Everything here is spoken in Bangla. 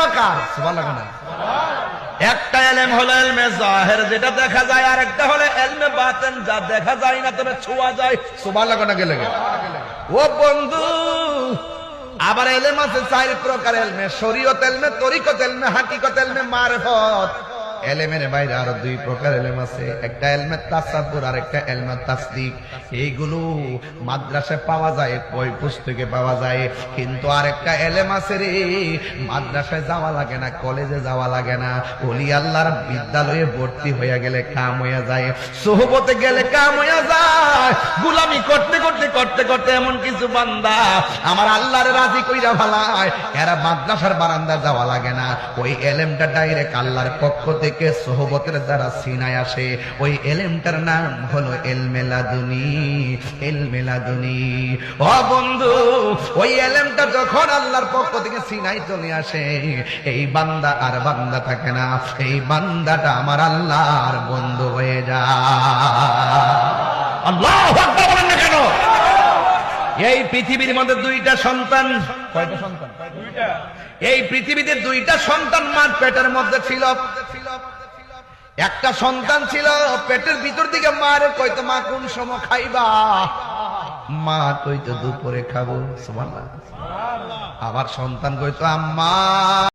প্রকার। একটা এলেম হলো এলমে জাহের, যেটা দেখা যায়, আর একটা হলো এলমে বাতেন, যা দেখা যায় না, তবে ছোঁয়া যায়। সুবহান আল্লাহ গেলে ও বন্ধু, আবার এলেম আছে চার প্রকার এলমে, শরীয়ত এলমে, তরিকত এলমে, হাকিকত এলমে, মারফত। এলেমের বাইরে আরও দুই প্রকার এলেম আছে। একটা এলমে তাসাব্বুর আর একটা এলমে তাসদিক। এইগুলো মাদ্রাসায় পাওয়া যায়, বই পুস্তকে পাওয়া যায়। কিন্তু আরেকটা এলেম আছে রে, মাদ্রাসায় যাওয়া লাগে না, কলেজে যাওয়া লাগে না। ওলি আল্লাহর বিদ্যালয়ে ভর্তি হয়ে গেলে কাম হয়ে যায়। সোহবতে গেলে কাম হয়ে যায়। গুলামি করতে করতে করতে করতে এমন কিছু বান্দা আমার আল্লাহর রাজি কইরা ভালায় এরা মাদ্রাসার বারান্দা যাওয়া লাগে না। ওই এলেমটা ডাইরেক্ট আল্লাহর পক্ষ থেকে সোহবতের দ্বারা সিনায় আসে। ওই এলেমটার নাম হলো এলমেলাদুনি এলমেলাদুনি ও বন্ধু, ওই এলেমটা যখন আল্লাহর পক্ষ থেকে সিনাই চলে আসে, এই বান্দা আর বান্দা থাকে না। এই বান্দাটা আমার আল্লাহর বন্ধু হয়ে যায়। আল্লাহ বলেন না কেন? এই পৃথিবীর মধ্যে দুইটা সন্তান। কয়টা সন্তান? এই পৃথিবীতে দুইটা সন্তান মার পেটের মধ্যে ছিল। একটা সন্তান ছিল পেটের ভিতর দিকে মারে কইতো মা কোন সময় খাইবা? মা কইতো দুপুরে খাব। সুবহানাল্লাহ। আবার সন্তান কইতো আম্মা।